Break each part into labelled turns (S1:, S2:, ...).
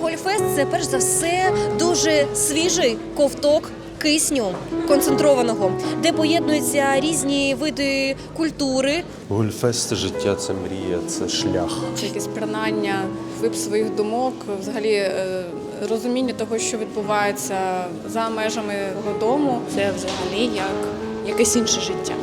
S1: Гольфест це перш за все дуже свіжий ковток кисню концентрованого, де поєднуються різні види культури,
S2: Гульфест це життя, це мрія, це шлях.
S3: Чи якесь пірнання, вип своїх думок, взагалі е, розуміння того, що відбувається за межами його дому.
S4: Це взагалі як якесь інше життя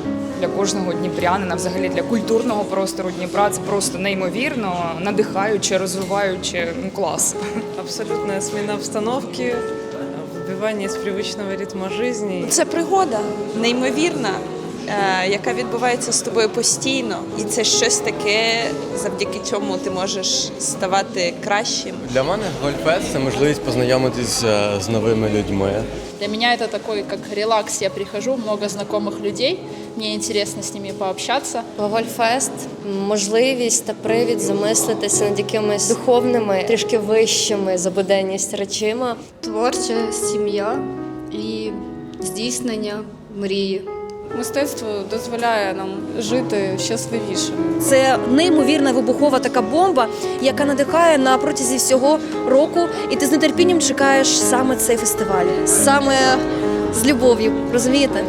S5: для кожного дніпрянина, взагалі для культурного простору Дніпра. Це просто неймовірно, надихаюче, розвиваюче ну, клас.
S6: абсолютная смена обстановки, выбивание из привычного ритма жизни.
S7: Це пригода неймовірна, е, яка відбувається з тобою постійно, і це щось таке, завдяки чому ти можеш ставати кращим.
S8: Для мене Гольфест це можливість познайомитись е, з новими людьми.
S4: Для меня это такой, как релакс. Я прихожу, много знакомых людей, мне интересно с ними пообщаться.
S9: Гольфест можливість та привід замислитися над якимись духовними, трішки вищими за буденність речима.
S10: Творча сім'я і здійснення мрії.
S3: Мистецтво дозволяє нам жити щасливішим.
S1: Це неймовірна вибухова така бомба, яка надихає на протязі всього року, і ти з нетерпінням чекаєш саме цей фестиваль, саме з любов'ю, розумієте?